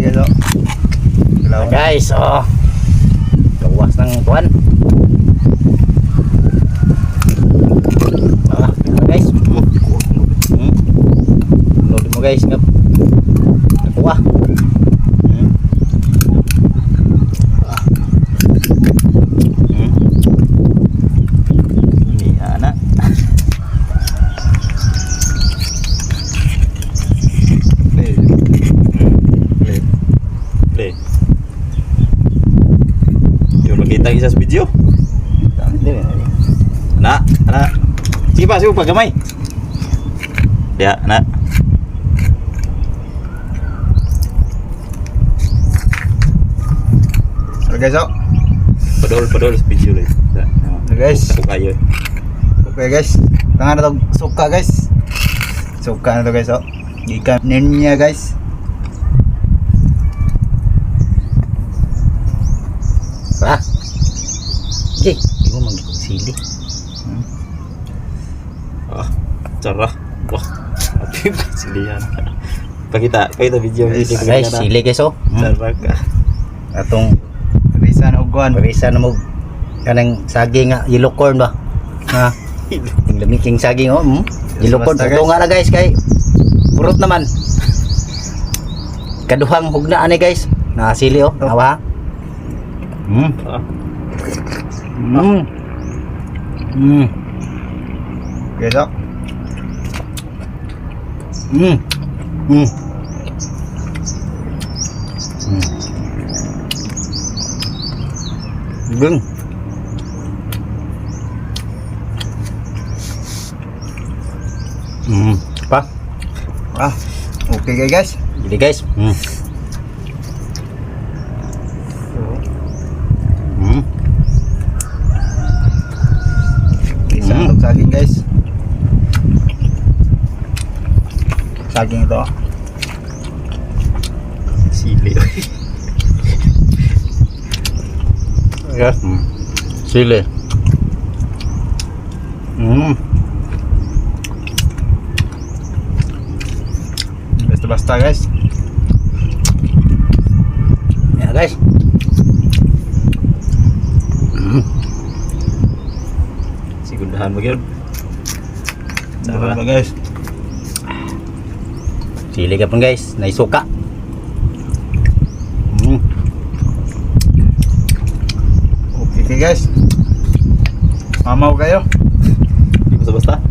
guys oh. Hello. Guys, oh. Gawas ng tuwan. Ah, guys. Hmm. Load mo guys, ngap. Kita sa video. Anak, anak. Sige pa, sige pa, gamay. Ya, anak. Hello guys oh. Padol, padol sa video lah. Hello guys. Ako kayo. Okay guys. Tangan na to suka guys. Suka na to guys oh. Ikan ninja guys. Jay, hindi mo manggigong sili. Ah, cerah. Wah, api silihan. Pakita, pakita video Guys, video Guys, sili guys oh. Hmm. Cerah ka. Atong Risa na ugwan. Marisa na mo kanang saging nga yellow corn ba? Ha? Yung lamiking saging oh. Mm. Yellow corn. Ito nga na guys kay purot naman. Kaduhang hugna ani guys. Nakasili oh. Nawa. Mm. Ah, Mm. Mm. Guys oh. Mm. Mm. Mm. Gừng. Mm. Pa. Ah. Okay guys. Jadi guys. Hmm. Hmm. Risa Hmm. na to saging guys. Saging ito. sili. Ya. Hmm. Sili. Hmm. Basta-basta guys. Ya guys. Hmm. Sigundahan mo gyud. Sarap na guys. Sili ka pun guys. Naisuka. Hmm. Okay guys. Mamaw kayo. Basta-basta.